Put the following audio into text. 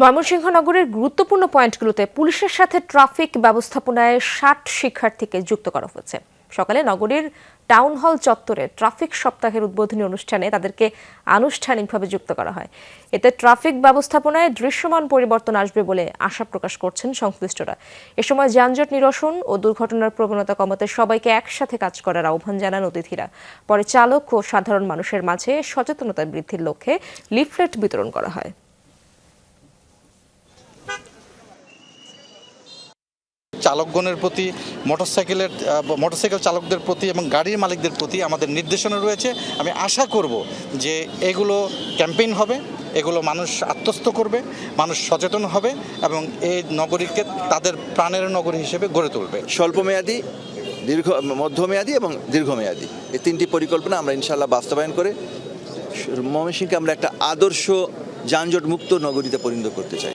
ময়মনসিংহ নগরের গুরুত্বপূর্ণ পয়েন্টগুলোতে পুলিশের সাথে ট্রাফিক ব্যবস্থাপনায় ষাট শিক্ষার্থীকে যুক্ত করা হয়েছে। সকালে নগরীর টাউন হল চত্বরে ট্রাফিক সপ্তাহের উদ্বোধনী অনুষ্ঠানে তাদেরকে আনুষ্ঠানিকভাবে যুক্ত করা হয়। এতে ট্রাফিক ব্যবস্থাপনায় দৃশ্যমান পরিবর্তন আসবে বলে আশা প্রকাশ করছেন সংশ্লিষ্টরা। এ সময় যানজট নিরসন ও দুর্ঘটনার প্রবণতা কমাতে সবাইকে একসাথে কাজ করার আহ্বান জানান অতিথিরা। পরে চালক ও সাধারণ মানুষের মাঝে সচেতনতা বৃদ্ধির লক্ষ্যে লিফলেট বিতরণ করা হয়। চালকগণের প্রতি, মোটরসাইকেলের মোটরসাইকেল চালকদের প্রতি এবং গাড়ির মালিকদের প্রতি আমাদের নির্দেশনা রয়েছে। আমি আশা করব যে এগুলো ক্যাম্পেইন হবে, এগুলো মানুষ আত্মস্থ করবে, মানুষ সচেতন হবে এবং এই নগরীকে তাদের প্রাণের নগরী হিসেবে গড়ে তুলবে। স্বল্পমেয়াদী, দীর্ঘ, মধ্যমেয়াদী এবং দীর্ঘমেয়াদী এই তিনটি পরিকল্পনা আমরা ইনশাল্লাহ বাস্তবায়ন করে ময়মনসিংহকে আমরা একটা আদর্শ যানজট মুক্ত নগরীতে পরিণত করতে চাই।